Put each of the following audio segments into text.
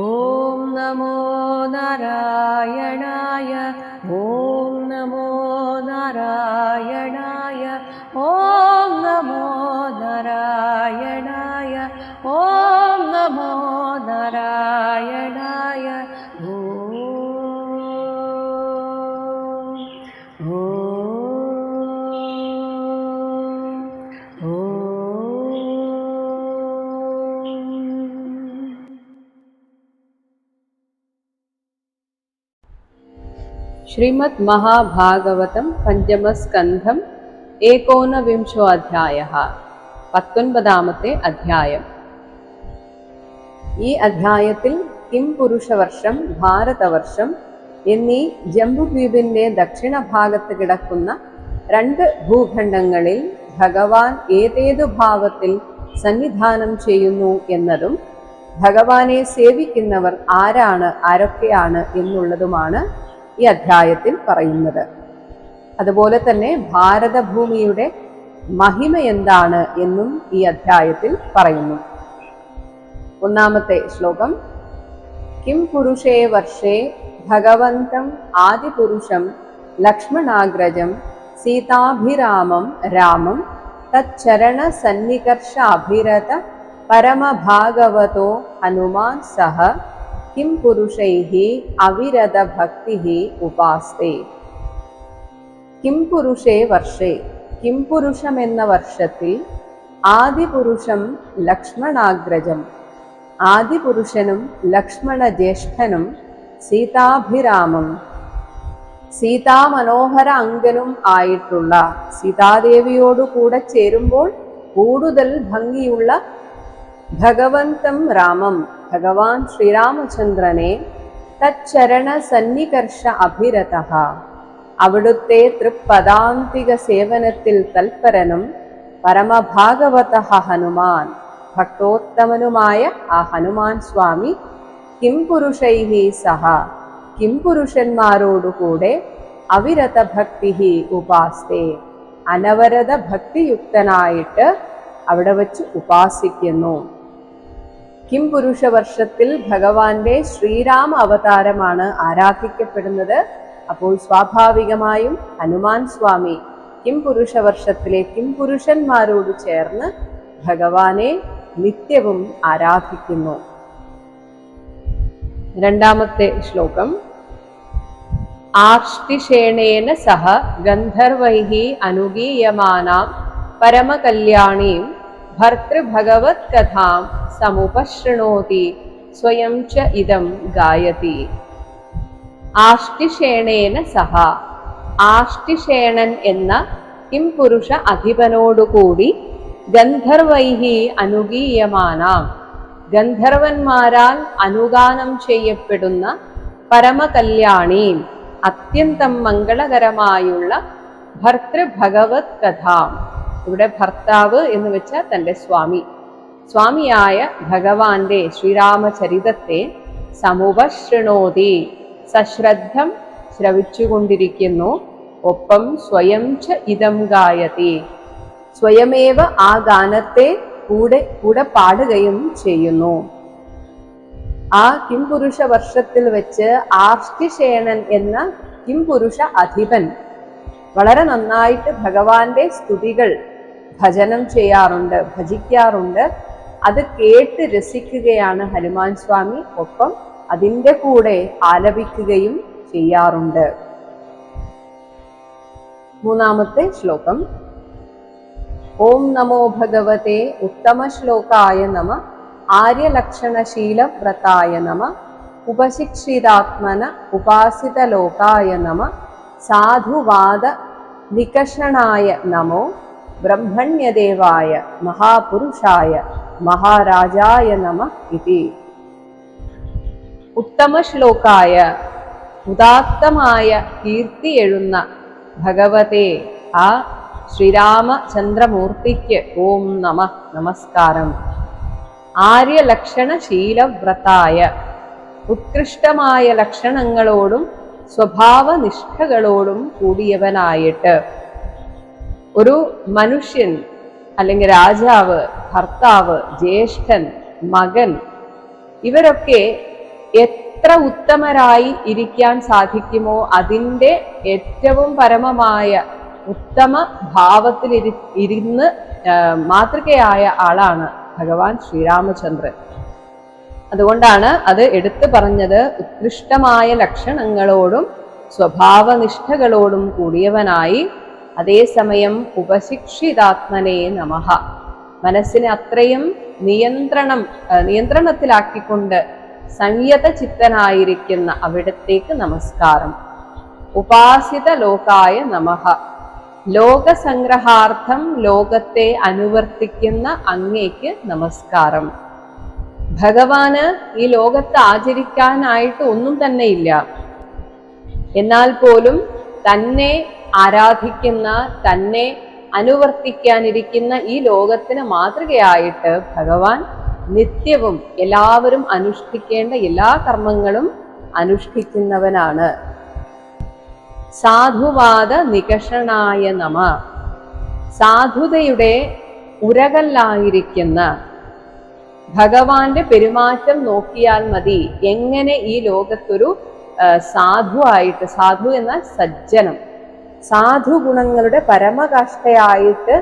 ॐ नमो नारायणाय श्रीमद् महाभागवतं പഞ്ചമസ്കന്ധം ഏകോനവിംശോ അധ്യായ പത്തൊൻപതാമത്തെ അധ്യായം ഈ അധ്യായത്തിൽ കിം പുരുഷവർഷം ഭാരതവർഷം എന്നീ ജംബുദ്വീപിന്റെ ദക്ഷിണ ഭാഗത്ത് കിടക്കുന്ന രണ്ട് ഭൂഖണ്ഡങ്ങളിൽ ഭഗവാൻ ഏതേതു ഭാവത്തിൽ സന്നിധാനം ചെയ്യുന്നു എന്നതും ഭഗവാനെ സേവിക്കുന്നവർ ആരാണ് ആരൊക്കെയാണ് എന്നുള്ളതുമാണ് ഈ അധ്യായത്തിൽ പറയുന്നത്. അതുപോലെ തന്നെ ഭാരതഭൂമിയുടെ മഹിമ എന്താണ് എന്നും ഈ അധ്യായത്തിൽ പറയുന്നു. ഒന്നാമത്തെ ശ്ലോകം കിം പുരുഷേ വർഷേ ഭഗവന്തം ആദിപുരുഷം ലക്ഷ്മണാഗ്രജം സീതാഭിരാമം രാമം തച്ചരണ സന്നികർഷ അഭിരത പരമഭാഗവതോ ഹനുമാൻ സഹ കിം പുരുഷൈः അവിരത ഭക്തിः ഉപാസ്തേ കിം പുരുഷേ വർഷേ കിം പുരുഷം എന്ന വർഷത്തിൽ ആദിപുരുഷം ലക്ഷ്മണാഗ്രജം ആദിപുരുഷനും ലക്ഷ്മണ ജ്യേഷ്ഠനും സീതാഭിരാമം സീതാമനോഹര അംഗനും ആയിട്ടുള്ള സീതാദേവിയോടു കൂടെ ചേരുമ്പോൾ കൂടുതൽ ഭംഗിയുള്ള ഭഗവന്തം രാമം. ഭഗവാൻ ശ്രീരാമചന്ദ്രനെ തച്ചരണ സന്നികർഷ അഭിരത. അവിടുത്തെ തൃപ്പദാന്തിക സേവനത്തിൽ തൽപരനും പരമഭാഗവത ഹനുമാൻ. ഭക്തോത്തമനുമായ ആ ഹനുമാൻ സ്വാമി കിംപുരുഷൈ സഹ. കിംപുരുഷന്മാരോടുകൂടെ അവിരത ഭക്തി ഉപാസ്തേ. അനവരത ഭക്തിയുക്തനായിട്ട് അവിടെ വച്ച് ഉപാസിക്കുന്നു. കിം പുരുഷ വർഷത്തിൽ ഭഗവാന്റെ ശ്രീരാമ അവതാരമാണ് ആരാധിക്കപ്പെടുന്നത്. അപ്പോൾ സ്വാഭാവികമായും ഹനുമാൻ സ്വാമി കിം പുരുഷ വർഷത്തിലെ കിം പുരുഷന്മാരോട് ചേർന്ന് ഭഗവാനെ നിത്യവും ആരാധിക്കുന്നു. രണ്ടാമത്തെ ശ്ലോകം. ആർഷ്ടിഷേണേന സഹ ഗന്ധർവൈഹി അനുഗീയമാനാം പരമകല്യാണീം ഭർതൃഭഗവത് കഥാം സമുപശൃണോതി സ്വയം ച ഇതം ഗായതി ആഷ്ടിഷേണേന സഹ ആഷ്ടിഷേണൻ എന്ന കിംപുരുഷ അധിപനോടുകൂടി ഗന്ധർവൈഹി അനുഗീയമാനാം ഗന്ധർവന്മാരാൽ അനുഗാനം ചെയ്യപ്പെടുന്ന പരമകല്യാണീം അത്യന്തം മംഗളകരമായുള്ള ഭർതൃഭഗവത് കഥാം ഇവിടെ ഭർത്താവ് എന്ന് വെച്ചാൽ തന്റെ സ്വാമി. സ്വാമിയായ ഭഗവാന്റെ ശ്രീരാമചരിതത്തെ സമുപശൃണോതി സശ്രദ്ധം ശ്രവിച്ചുകൊണ്ടിരിക്കുന്നു. ഒപ്പം സ്വയം ച ഇതം ഗായതി. സ്വയമേവ ആ ഗാനത്തെ കൂടെ കൂടെ പാടുകയും ചെയ്യുന്നു. ആ കിംപുരുഷ വർഷത്തിൽ വെച്ച് ആർഷ്ടിശേണൻ എന്ന കിംപുരുഷ അധിപൻ. വളരെ നന്നായിട്ട് ഭഗവാന്റെ സ്തുതികൾ ഭജനം ചെയ്യാറുണ്ട് ഭജിക്കാറുണ്ട്. അത് കേട്ട് രസിക്കുകയാണ് ഹനുമാൻ സ്വാമി. ഒപ്പം അതിന്റെ കൂടെ ആലപിക്കുകയും ചെയ്യാറുണ്ട്. മൂന്നാമത്തെ ശ്ലോകം. ഓം നമോ ഭഗവത്തെ ഉത്തമ ശ്ലോകായ നമ ആര്യലക്ഷണശീലവ്രതായ നമ ഉപശിക്ഷിതാത്മന ഉപാസിതലോകായ നമ സാധുവാദ നികഷണായ നമോ ബ്രഹ്മണ്യദേവായ മഹാപുരുഷായ മഹാരാജായ നമ ഇതി. ഉത്തമശ്ലോകായ ഉദാത്തമായ കീർത്തി എഴുന്ന ഭഗവതേ ആ ശ്രീരാമചന്ദ്രമൂർത്തിക്ക് ഓം നമ നമസ്കാരം. ആര്യലക്ഷണശീലവ്രതായ ഉത്കൃഷ്ടമായ ലക്ഷണങ്ങളോടും സ്വഭാവനിഷ്ഠകളോടും കൂടിയവനായിട്ട് ഒരു മനുഷ്യൻ അല്ലെങ്കിൽ രാജാവ് ഭർത്താവ് ജ്യേഷ്ഠൻ മകൻ ഇവരൊക്കെ എത്ര ഉത്തമരായി ഇരിക്കാൻ സാധിക്കുമോ അതിന്റെ ഏറ്റവും പരമമായ ഉത്തമ ഭാവത്തിൽ ഇരി ഇരുന്ന് മാതൃകയായ ആളാണ് ഭഗവാൻ ശ്രീരാമചന്ദ്രൻ. അതുകൊണ്ടാണ് അത് എടുത്തു പറഞ്ഞത് ഉത്കൃഷ്ടമായ ലക്ഷണങ്ങളോടും സ്വഭാവനിഷ്ഠകളോടും കൂടിയവനായി അതേസമയം ഉപശിക്ഷിതാത്മനെ നമഃ. മനസ്സിനെ അത്രയും നിയന്ത്രണം നിയന്ത്രണത്തിലാക്കിക്കൊണ്ട് സംയത ചിത്തനായിരിക്കുന്ന അവിടത്തേക്ക് നമസ്കാരം. ഉപാസിത ലോകായ നമഃ. ലോകസംഗ്രഹാർത്ഥം ലോകത്തെ അനുവർത്തിക്കുന്ന അങ്ങേക്ക് നമസ്കാരം. ഭഗവാന് ഈ ലോകത്ത് ആചരിക്കാനായിട്ട് ഒന്നും തന്നെ ഇല്ല എന്നാൽ പോലും തന്നെ ആരാധിക്കുന്ന തന്നെ അനുവർത്തിക്കാനിരിക്കുന്ന ഈ ലോകത്തിന് മാതൃകയായിട്ട് ഭഗവാൻ നിത്യവും എല്ലാവരും അനുഷ്ഠിക്കേണ്ട എല്ലാ കർമ്മങ്ങളും അനുഷ്ഠിക്കുന്നവനാണ്. സാധുവാദ നികഷണായ നമ. സാധുതയുടെ ഉരകല്ലായിരിക്കുന്ന ഭഗവാന്റെ പെരുമാറ്റം നോക്കിയാൽ മതി. എങ്ങനെ ഈ ലോകത്തൊരു സാധുവായിട്ട് സാധു എന്നാൽ സജ്ജനം. സാധു ഗുണങ്ങളുടെ പരമകാഷ്ഠയായിട്ട്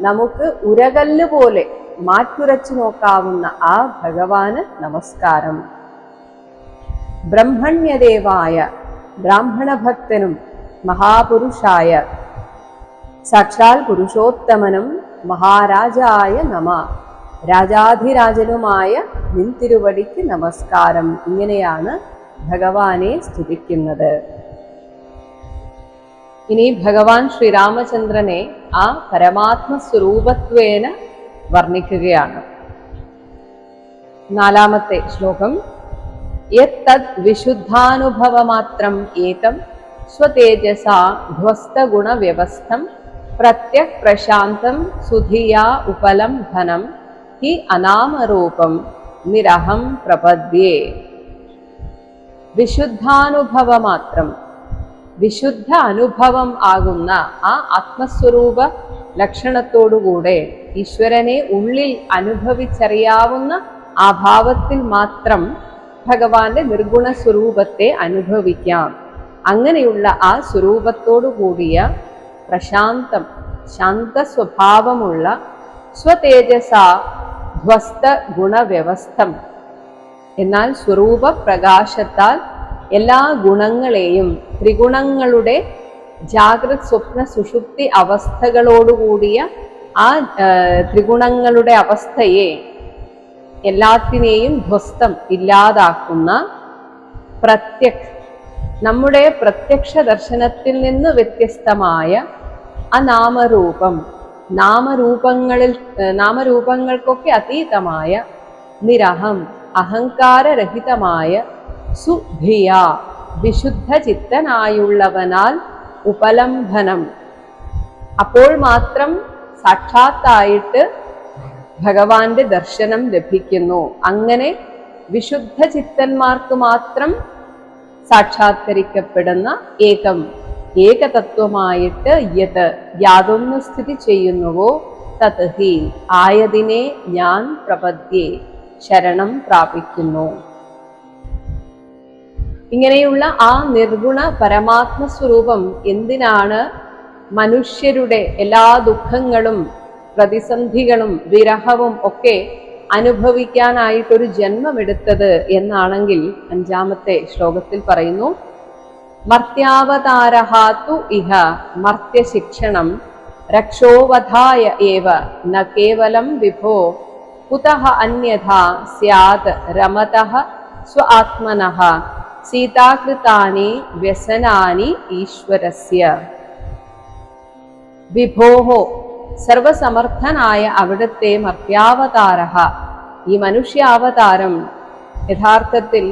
നമുക്ക് ഉരകല്ല് പോലെ മാറ്റുരച്ചു നോക്കാവുന്ന ആ ഭഗവാന് നമസ്കാരം. ബ്രഹ്മണ്യദേവായ ബ്രാഹ്മണ ഭക്തനും മഹാപുരുഷായ സാക്ഷാൽ പുരുഷോത്തമനും മഹാരാജായ നമ രാജാധിരാജനുമായ നിൻ തിരുവടിക്ക് നമസ്കാരം. ഇങ്ങനെയാണ് ഭഗവാനെ സ്തുതിക്കുന്നത്. ഇനി ഭഗവാൻ ശ്രീരാമചന്ദ്രനെ ആ പരമാത്മ സ്വരൂപത്വേന വർണിക്കുകയാണ്. നാലാമത്തെ ശ്ലോകം. യത്തത് വിശുദ്ധാനുഭവമാത്രം ഏതം സ്വതേജസാ ധ്വസ്തഗുണവ്യവസ്ഥം പ്രത്യക് പ്രശാന്തം സുധിയാ ഉപലം ധനം ഹി അനാമരൂപം നിരഹം പ്രപദ്യേ. വിശുദ്ധാനുഭവമാത്രം. വിശുദ്ധ അനുഭവം ആകുന്ന ആ ആത്മസ്വരൂപ ലക്ഷണത്തോടുകൂടെ ഈശ്വരനെ ഉള്ളിൽ അനുഭവിച്ചറിയാവുന്ന ആ ഭാവത്തിൽ മാത്രം ഭഗവാന്റെ നിർഗുണ സ്വരൂപത്തെ അനുഭവിക്കാം. അങ്ങനെയുള്ള ആ സ്വരൂപത്തോടു കൂടിയ പ്രശാന്തം ശാന്ത സ്വഭാവമുള്ള സ്വതേജസ ധ്വസ്ത ഗുണവ്യവസ്ഥം എന്നാൽ സ്വരൂപ പ്രകാശത്താൽ എല്ലാ ഗുണങ്ങളെയും ത്രിഗുണങ്ങളുടെ ജാഗ്രത് സ്വപ്ന സുഷുപ്തി അവസ്ഥകളോടുകൂടിയ ആ ത്രിഗുണങ്ങളുടെ അവസ്ഥയെ എല്ലാത്തിനെയും ധ്വസ്തം ഇല്ലാതാക്കുന്ന പ്രത്യക് നമ്മുടെ പ്രത്യക്ഷ ദർശനത്തിൽ നിന്ന് വ്യത്യസ്തമായ ആ നാമരൂപം നാമരൂപങ്ങളിൽ നാമരൂപങ്ങൾക്കൊക്കെ അതീതമായ നിരഹം. അഹങ്കാരരഹിതമായ സുഭിയ വിശുദ്ധ ചിത്തനായുള്ളവനാൽ അപ്പോൾ മാത്രം സാക്ഷാത്തായിട്ട് ഭഗവാന്റെ ദർശനം ലഭിക്കുന്നു. അങ്ങനെ വിശുദ്ധ ചിത്തന്മാർക്ക് മാത്രം സാക്ഷാത്കരിക്കപ്പെടുന്ന ഏകം ഏകതത്വമായിട്ട് യത് യാതൊന്ന് സ്ഥിതി ചെയ്യുന്നുവോ? തത് ഹി ആയതിനെ ഞാൻ പ്രപദ്യേ. ശരണം പ്രാപിക്കുന്നു. ഇങ്ങനെയുള്ള ആ നിർഗുണ പരമാത്മ സ്വരൂപം എന്തിനാണ് മനുഷ്യരുടെ എല്ലാ ദുഃഖങ്ങളും പ്രതിസന്ധികളും വിരഹവും ഒക്കെ അനുഭവിക്കാനായിട്ടൊരു ജന്മമെടുത്തത് എന്നാണെങ്കിൽ അഞ്ചാമത്തെ ശ്ലോകത്തിൽ പറയുന്നു മർത്യാവതാരഹാത്തു ഇഹ മർത്യശിക്ഷണം രക്ഷോവധായ ഏവ ന കേവലം വിഭോ കുതഃ അന്യഥാ സ്യാത് രമതഃ സ്വ ആത്മനഃ സീതാകൃതാനി വ്യസനാനി ഈശ്വരസ്യ വിഭോഹോ സർവസമർത്ഥനായ അവിടുത്തെ മർത്യാവതാര ഈ മനുഷ്യാവതാരം യഥാർത്ഥത്തിൽ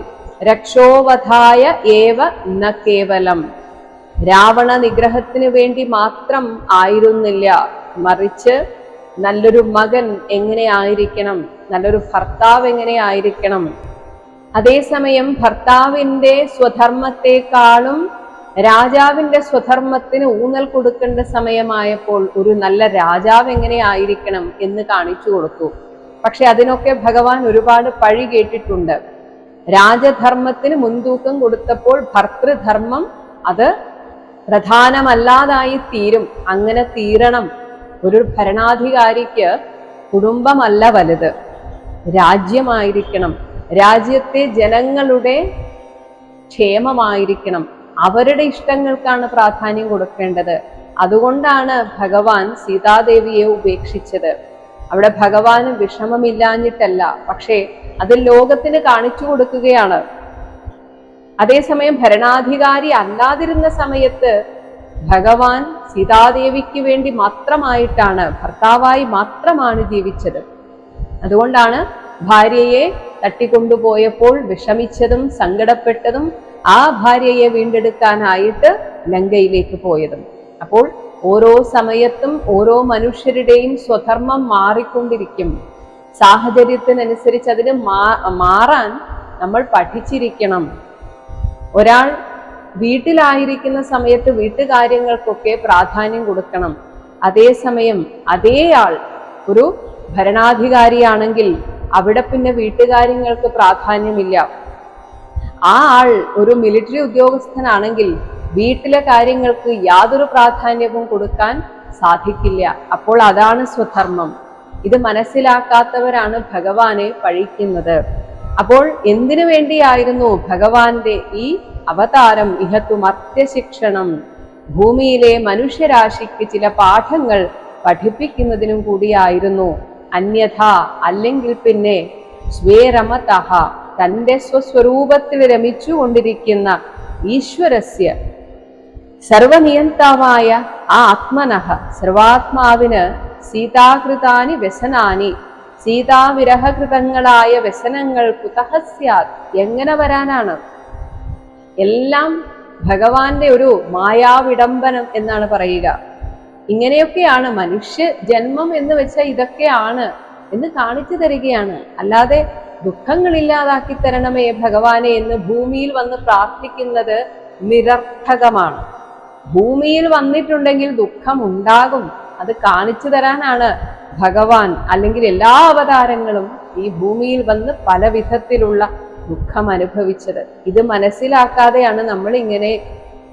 രക്ഷോവധായ ഏവ ന കേവലം। രാവണ നിഗ്രഹത്തിന് വേണ്ടി മാത്രം ആയിരുന്നില്ല മറിച്ച് നല്ലൊരു മകൻ എങ്ങനെയായിരിക്കണം നല്ലൊരു ഭർത്താവ് എങ്ങനെയായിരിക്കണം അതേസമയം ഭർത്താവിന്റെ സ്വധർമ്മത്തെക്കാളും രാജാവിന്റെ സ്വധർമ്മത്തിന് ഊന്നൽ കൊടുക്കേണ്ട സമയമായപ്പോൾ ഒരു നല്ല രാജാവ് എങ്ങനെ ആയിരിക്കണം എന്ന് കാണിച്ചു കൊടുത്തു. പക്ഷെ അതിനൊക്കെ ഭഗവാൻ ഒരുപാട് പഴി കേട്ടിട്ടുണ്ട്. രാജധർമ്മത്തിന് മുൻതൂക്കം കൊടുത്തപ്പോൾ ഭർത്തൃധർമ്മം അത് പ്രധാനമല്ലാതായി തീരും അങ്ങനെ തീരണം. ഒരു ഭരണാധികാരിക്ക് കുടുംബമല്ല വലുത്. രാജ്യമായിരിക്കണം. രാജ്യത്തെ ജനങ്ങളുടെ ക്ഷേമമായിരിക്കണം. അവരുടെ ഇഷ്ടങ്ങൾക്കാണ് പ്രാധാന്യം കൊടുക്കേണ്ടത്. അതുകൊണ്ടാണ് ഭഗവാൻ സീതാദേവിയെ ഉപേക്ഷിച്ചത്. അവിടെ ഭഗവാന് വിഷമമില്ലാഞ്ഞിട്ടല്ല പക്ഷേ അത് ലോകത്തിന് കാണിച്ചു കൊടുക്കുകയാണ്. അതേസമയം ഭരണാധികാരി അല്ലാതിരുന്ന സമയത്ത് ഭഗവാൻ സീതാദേവിക്ക് വേണ്ടി മാത്രമായിട്ടാണ് ഭർത്താവായി മാത്രമാണ് ജീവിച്ചത്. അതുകൊണ്ടാണ് ഭാര്യയെ തട്ടിക്കൊണ്ടുപോയപ്പോൾ വിഷമിച്ചതും സങ്കടപ്പെട്ടതും ആ ഭാര്യയെ വീണ്ടെടുക്കാനായിട്ട് ലങ്കയിലേക്ക് പോയതും. അപ്പോൾ ഓരോ സമയത്തും ഓരോ മനുഷ്യരുടെയും സ്വധർമ്മം മാറിക്കൊണ്ടിരിക്കും. സാഹചര്യത്തിനനുസരിച്ച് അതിന് മാറാൻ നമ്മൾ പഠിച്ചിരിക്കണം. ഒരാൾ വീട്ടിലായിരിക്കുന്ന സമയത്ത് വീട്ടുകാര്യങ്ങൾക്കൊക്കെ പ്രാധാന്യം കൊടുക്കണം. അതേസമയം അതേയാൾ ഒരു ഭരണാധികാരിയാണെങ്കിൽ അവിടെ പിന്നെ വീട്ടുകാര്യങ്ങൾക്ക് പ്രാധാന്യമില്ല. ആ ആൾ ഒരു മിലിറ്ററി ഉദ്യോഗസ്ഥനാണെങ്കിൽ വീട്ടിലെ കാര്യങ്ങൾക്ക് യാതൊരു പ്രാധാന്യവും കൊടുക്കാൻ സാധിക്കില്ല. അപ്പോൾ അതാണ് സ്വധർമ്മം. ഇത് മനസ്സിലാക്കാത്തവരാണ് ഭഗവാനെ പഴിക്കുന്നത്. അപ്പോൾ എന്തിനു വേണ്ടിയായിരുന്നു ഭഗവാന്റെ ഈ അവതാരം ഇഹത്തു അത്യശിക്ഷണം ഭൂമിയിലെ മനുഷ്യരാശിക്ക് ചില പാഠങ്ങൾ പഠിപ്പിക്കുന്നതിനും കൂടിയായിരുന്നു. അന്യഥ അല്ലെങ്കിൽ പിന്നെ സ്വേരമതഹ തന്റെ സ്വസ്വരൂപത്തിൽ രമിച്ചു കൊണ്ടിരിക്കുന്ന ഈശ്വരസ്യ. സർവനിയന്താവായ ആ ആത്മനഹ സർവാത്മാവിന് സീതാകൃതാനി വ്യസനാനി. സീതാവിരഹകൃതങ്ങളായ വ്യസനങ്ങൾ കുതഹസ്യാത് എങ്ങനെ വരാനാണ്? എല്ലാം ഭഗവാന്റെ ഒരു മായാവിടംബനം എന്നാണ് പറയുക. ഇങ്ങനെയൊക്കെയാണ് മനുഷ്യ ജന്മം എന്ന് വെച്ചാൽ ഇതൊക്കെയാണ് എന്ന് കാണിച്ചു തരികയാണ്. അല്ലാതെ ദുഃഖങ്ങളില്ലാതാക്കി തരണമേ ഭഗവാനെ എന്ന് ഭൂമിയിൽ വന്ന് പ്രാർത്ഥിക്കുന്നത് നിരർത്ഥകമാണ്. ഭൂമിയിൽ വന്നിട്ടുണ്ടെങ്കിൽ ദുഃഖം ഉണ്ടാകും. അത് കാണിച്ചു തരാനാണ് ഭഗവാൻ. അല്ലെങ്കിൽ എല്ലാ അവതാരങ്ങളും ഈ ഭൂമിയിൽ വന്ന് പല വിധത്തിലുള്ള ദുഃഖം അനുഭവിച്ചത്. ഇത് മനസ്സിലാക്കാതെയാണ് നമ്മൾ ഇങ്ങനെ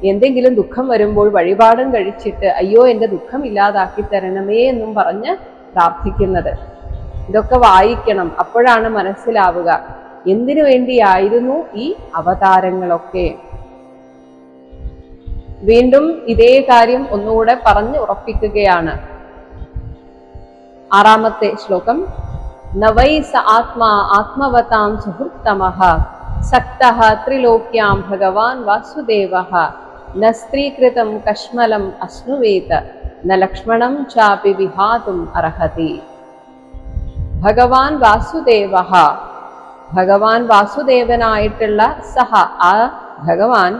എന്തെങ്കിലും ദുഃഖം വരുമ്പോൾ വഴിപാടും കഴിച്ചിട്ട് അയ്യോ എന്റെ ദുഃഖം ഇല്ലാതാക്കി തരണമേ എന്നും പറഞ്ഞ് പ്രാർത്ഥിക്കുന്നത്. ഇതൊക്കെ വായിക്കണം അപ്പോഴാണ് മനസ്സിലാവുക. എന്തിനു വേണ്ടിയായിരുന്നു ഈ അവതാരങ്ങളൊക്കെ? വീണ്ടും ഇതേ കാര്യം ഒന്നുകൂടെ പറഞ്ഞു ഉറപ്പിക്കുകയാണ്. ആറാമത്തെ ശ്ലോകം നവൈ സ ആത്മാ ആത്മവതാം സുഹൃത്തമഃ सक्तः ത്രിലോക്യാം ഭഗവാൻ वासुदेवः ന സ്ത്രീകൃതം കശ്മലം അശ്നുവേത ന ലക്ഷ്മണം चापि വിഹാതും അർഹതി. ഭഗവാൻ വാസുദേവ ഭഗവാൻ വാസുദേവനായിട്ടുള്ള സഹ ആ ഭഗവാൻ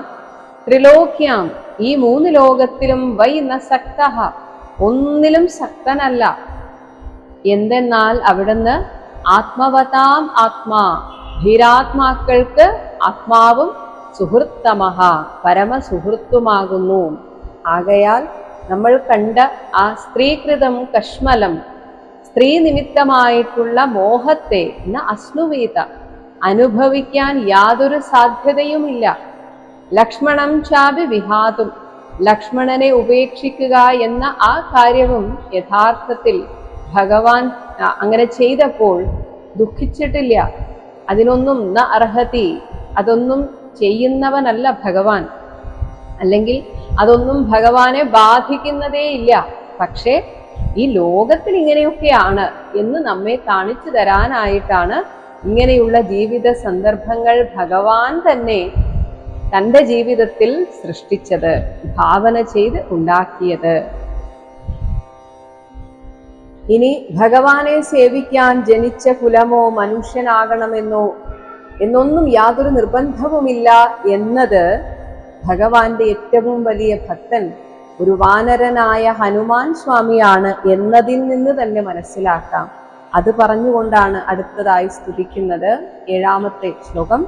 ത്രിലോക്യാം ഈ മൂന്ന് ലോകത്തിലും വൈ ന സക്ത ഒന്നിലും സക്തനല്ല എന്തെന്നാൽ അവിടുന്ന് ആത്മവതാം ആത്മാ ധീരാത്മാക്കൾക്ക് ആത്മാവും സുഹൃത്തമഹ പരമസുഹൃത്തുമാകുന്നു. ആകയാൽ നമ്മൾ കണ്ട ആ സ്ത്രീകൃതം കഷ്മലം സ്ത്രീ നിമിത്തമായിട്ടുള്ള മോഹത്തെ ന അശ്നുവീത അനുഭവിക്കാൻ യാതൊരു സാധ്യതയുമില്ല. ലക്ഷ്മണം ചാപി വിഹാതും ലക്ഷ്മണനെ ഉപേക്ഷിക്കുക എന്ന ആ കാര്യവും യഥാർത്ഥത്തിൽ ഭഗവാൻ അങ്ങനെ ചെയ്തപ്പോൾ ദുഃഖിച്ചിട്ടില്ല. അതിനൊന്നും ന അർഹതി. അതൊന്നും ചെയ്യുന്നവനല്ല ഭഗവാൻ. അല്ലെങ്കിൽ അതൊന്നും ഭഗവാനെ ബാധിക്കുന്നതേ ഇല്ല. പക്ഷേ ഈ ലോകത്തിൽ ഇങ്ങനെയൊക്കെയാണ് എന്ന് നമ്മെ കാണിച്ചു തരാനായിട്ടാണ് ഇങ്ങനെയുള്ള ജീവിത സന്ദർഭങ്ങൾ ഭഗവാൻ തന്നെ തന്റെ ജീവിതത്തിൽ സൃഷ്ടിച്ചത് ഭാവന ചെയ്ത് ഉണ്ടാക്കിയത്. ഇനി ഭഗവാനെ സേവിക്കാൻ ജനിച്ച കുലമോ മനുഷ്യനാകണമെന്നോ എന്നൊന്നും യാതൊരു നിർബന്ധവുമില്ല എന്നത് ഭഗവാന്റെ ഏറ്റവും വലിയ ഭക്തൻ ഒരു വാനരനായ ഹനുമാൻ സ്വാമിയാണ് എന്നതിൽ നിന്ന് തന്നെ മനസ്സിലാക്കാം. അത് പറഞ്ഞുകൊണ്ടാണ് അടുത്തതായി സ്തുതിക്കുന്നത് ഏഴാമത്തെ ശ്ലോകം.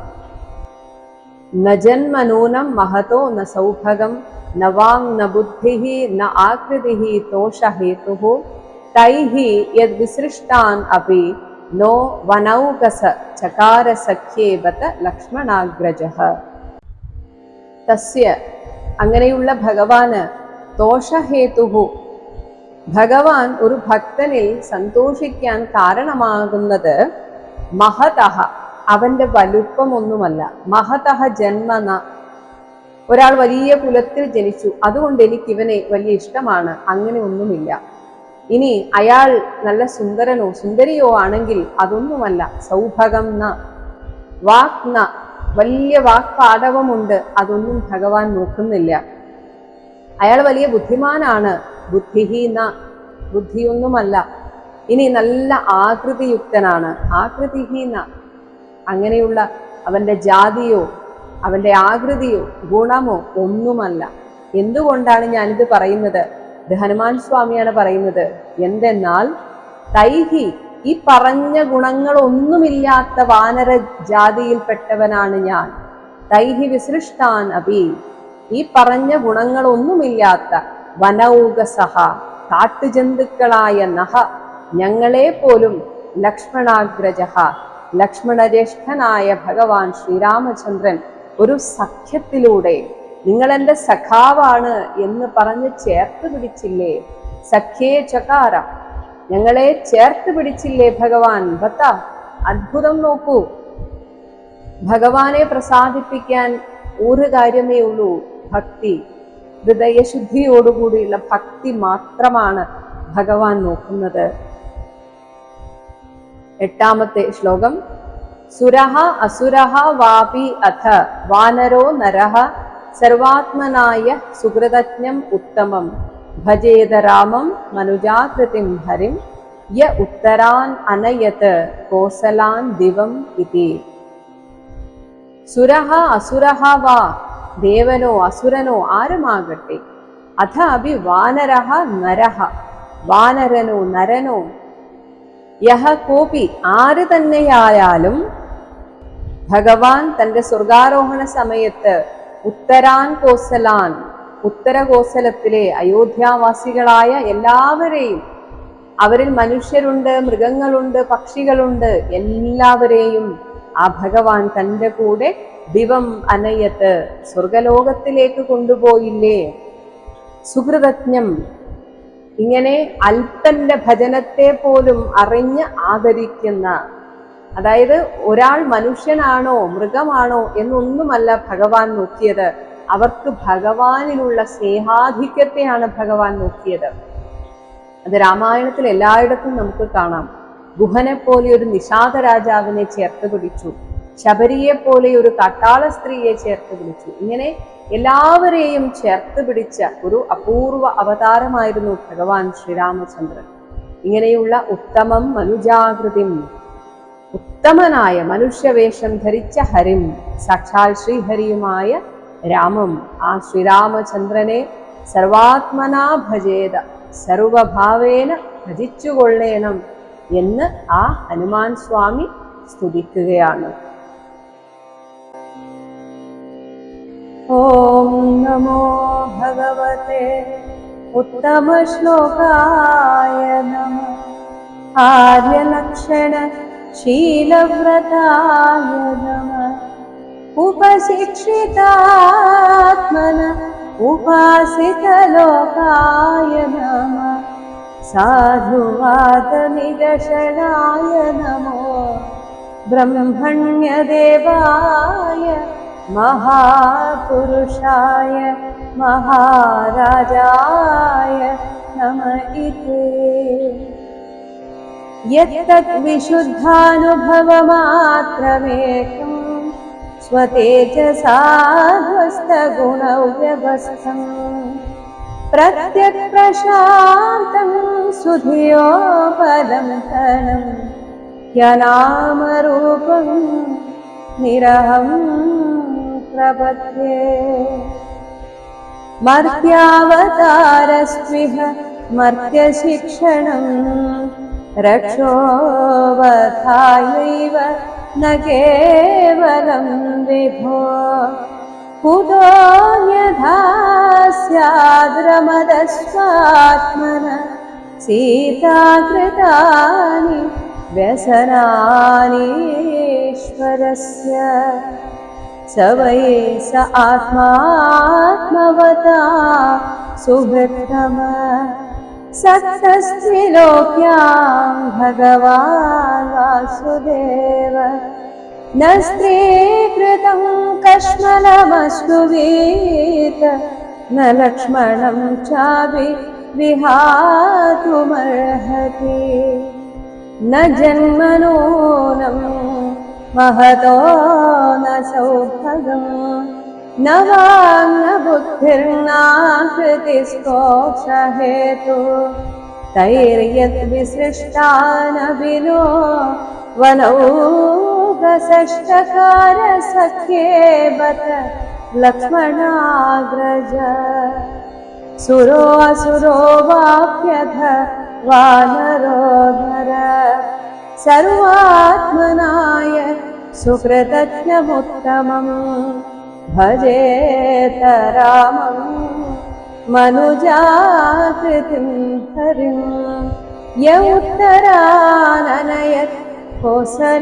ന ജന്മനൂനം മഹതോ ന സൗഭഗം നവാങ് വാങ് ന ബുദ്ധി ന ആകൃതി തോഷഹേതു തൈഹി യദ് വിസൃഷ്ടാൻ അപി നോ വനൗകസ ചകാര സഖ്യേ ബത ലക്ഷ്മണാഗ്രജ തസ്യ അങ്ങനെയുള്ള ഭഗവാന് ദോഷഹേതുഹു. ഭഗവാൻ ഒരു ഭക്തനിൽ സന്തോഷിക്കാൻ കാരണമാകുന്നത് മഹതഹ അവന്റെ വലുപ്പമൊന്നുമല്ല. മഹതഹ ജന്മന. ഒരാൾ വലിയ കുലത്തിൽ ജനിച്ചു. അതുകൊണ്ട് എനിക്ക് ഇവനെ വലിയ ഇഷ്ടമാണ്. അങ്ങനെ ഒന്നുമില്ല. ഇനി അയാൾ നല്ല സുന്ദരനോ സുന്ദരിയോ ആണെങ്കിൽ അതൊന്നുമല്ല സൗഭകം ന. വാക് ന. വലിയ വാക്പാടവമുണ്ട് അതൊന്നും ഭഗവാൻ നോക്കുന്നില്ല. അയാൾ വലിയ ബുദ്ധിമാനാണ് ബുദ്ധിഹീന ബുദ്ധിയൊന്നുമല്ല. ഇനി നല്ല ആകൃതിയുക്തനാണ് ആകൃതിഹീന അങ്ങനെയുള്ള അവന്റെ ജാതിയോ അവന്റെ ആകൃതിയോ ഗുണമോ ഒന്നുമല്ല. എന്തുകൊണ്ടാണ് ഞാനിത് പറയുന്നത്? ഹനുമാൻ സ്വാമിയാണ് പറയുന്നത്. എന്തെന്നാൽ തൈഹി ഈ പറഞ്ഞ ഗുണങ്ങളൊന്നുമില്ലാത്ത വാനര ജാതിയിൽപ്പെട്ടവനാണ് ഞാൻ. തൈഹി വിസൃഷ്ടാൻ അഭി ഈ പറഞ്ഞ ഗുണങ്ങളൊന്നുമില്ലാത്ത വനൗകസഹ കാട്ടുജന്തുക്കളായ നഹ ഞങ്ങളെ പോലും ലക്ഷ്മണാഗ്രജ ലക്ഷ്മണജ്യേഷ്ഠനായ ഭഗവാൻ ശ്രീരാമചന്ദ്രൻ ഒരു സഖ്യത്തിലൂടെ നിങ്ങൾ എന്റെ സഖാവാണ് എന്ന് പറഞ്ഞ് ചേർത്ത് പിടിച്ചില്ലേ? സഖ്യേ ചകാര. ഞങ്ങളെ ചേർത്ത് പിടിച്ചില്ലേ ഭഗവാൻ? ഭത്ത അത്ഭുതം നോക്കൂ. ഭഗവാനെ പ്രസാദിപ്പിക്കാൻ ഒരു കാര്യമേ ഉള്ളൂ ഭക്തി. ഹൃദയശുദ്ധിയോടുകൂടിയുള്ള ഭക്തി മാത്രമാണ് ഭഗവാൻ നോക്കുന്നത്. എട്ടാമത്തെ ശ്ലോകം. സുരഹ അസുരഹ വാപി അഥ വാനരോ നരഹ സർവാത്മനായ സുഹൃതജ്ഞം ഉത്തമം. ഭജേത രാമം മനുജാകൃതിം ഹരിം. യ ഉത്തരാൻ അനയത് കോസലാൻ ദിവം ഇതി. സുരഹ അസുരഹ വാ ദേവനോ അസുരനോ ആരുമാകട്ടെ? അഥ അഭി വാനരഹ നരഹ വാനരനോ നരനോ. യഹ കോപി ആര് തന്നെയായാലും ഭഗവാൻ തന്റെ സ്വർഗാരോഹണ സമയത്ത് ഉത്തരാൻ കോസലാൻ ഉത്തരകോസലത്തിലെ അയോധ്യാവാസികളായ എല്ലാവരെയും അവരിൽ മനുഷ്യരുണ്ട് മൃഗങ്ങളുണ്ട് പക്ഷികളുണ്ട് എല്ലാവരെയും ആ ഭഗവാൻ തന്റെ കൂടെ ദിവം അനയത്ത് സ്വർഗലോകത്തിലേക്ക് കൊണ്ടുപോയില്ലേ? സുഹൃതജ്ഞം ഇങ്ങനെ അല്പന്റെ ഭജനത്തെ പോലും അറിഞ്ഞ് ആദരിക്കുന്ന അതായത് ഒരാൾ മനുഷ്യനാണോ മൃഗമാണോ എന്നൊന്നുമല്ല ഭഗവാൻ നോക്കിയത്. അവർക്ക് ഭഗവാനിലുള്ള സ്നേഹാധിക്യത്തെയാണ് ഭഗവാൻ നോക്കിയത്. അത് രാമായണത്തിൽ എല്ലായിടത്തും നമുക്ക് കാണാം. ഗുഹനെ പോലെ ഒരു നിഷാദ രാജാവിനെ ചേർത്ത് പിടിച്ചു. ശബരിയെ പോലെ ഒരു കട്ടാള സ്ത്രീയെ ചേർത്ത് പിടിച്ചു. ഇങ്ങനെ എല്ലാവരെയും ചേർത്ത് പിടിച്ച ഒരു അപൂർവ അവതാരമായിരുന്നു ഭഗവാൻ ശ്രീരാമചന്ദ്രൻ. ഇങ്ങനെയുള്ള ഉത്തമം മനുജാകൃതി ഉത്തമനായ മനുഷ്യവേഷം ധരിച്ച ഹരിം സാക്ഷാൽ ശ്രീഹരിയുമായ രാമം. ആ ശ്രീരാമചന്ദ്രനെ സർവാത്മനാ ഭജേത സർവഭാവേന ഭജിച്ചുകൊള്ളേണം എന്ന് ആ ഹനുമാൻ സ്വാമി സ്തുതിക്കുകയാണ്. ഓം നമോ ഭഗവതേ ഉത്തമ ശ്ലോകായ നമ. ആര്യലക്ഷണ शीलव्रताय नमः। उपशिक्षितात्मन उपासितलोकाय नमः। साधुवादनिदशनाय नमो। ब्रह्मण्यदेवाय महापुरुषाय महाराजाय नम इति यत्तद्विशुद्धानुभवमात्रमेकं स्वतेजसाध्वस्तगुणव्यवस्थम् प्रत्यक्प्रशान्तं सुधियोपदं धनं ह्यनामरूपं निरहं प्रपद्ये। मर्त्यावतारस्विह मर्त्यशिक्षणं रक्षोवधायैव न केवलं विभो। कुतोऽन्यथा स्याद्रमदस्वात्मन सीताकृतानि व्यसनानीश्वरस्य। स वै स आत्मात्मवता सुहृत्तम सक्तस्त्रिलोक्यां भगवान् वासुदेव। न स्त्रीकृतं कश्मलमश्नुवीत न लक्ष्मणं चापि विहातुमर्हति। न जन्मनूनं महतो न सौभगम् न वाङ् बुद्धिर्नाहृतिस्तोक्षहेतु तैर्यद्विसृष्टानविनो वनौगसष्टकारसख्येवत लक्ष्मणाग्रज। सुरोऽसुरो वाप्यथ वानरोदर सर्वात्मनाय सुकृतज्ञमुत्तमम्। ഭജേത രാമം മനുജാകൃതിം ഹരിം. യൗത്തരാനനയത് കോസലാന്തിവമിതി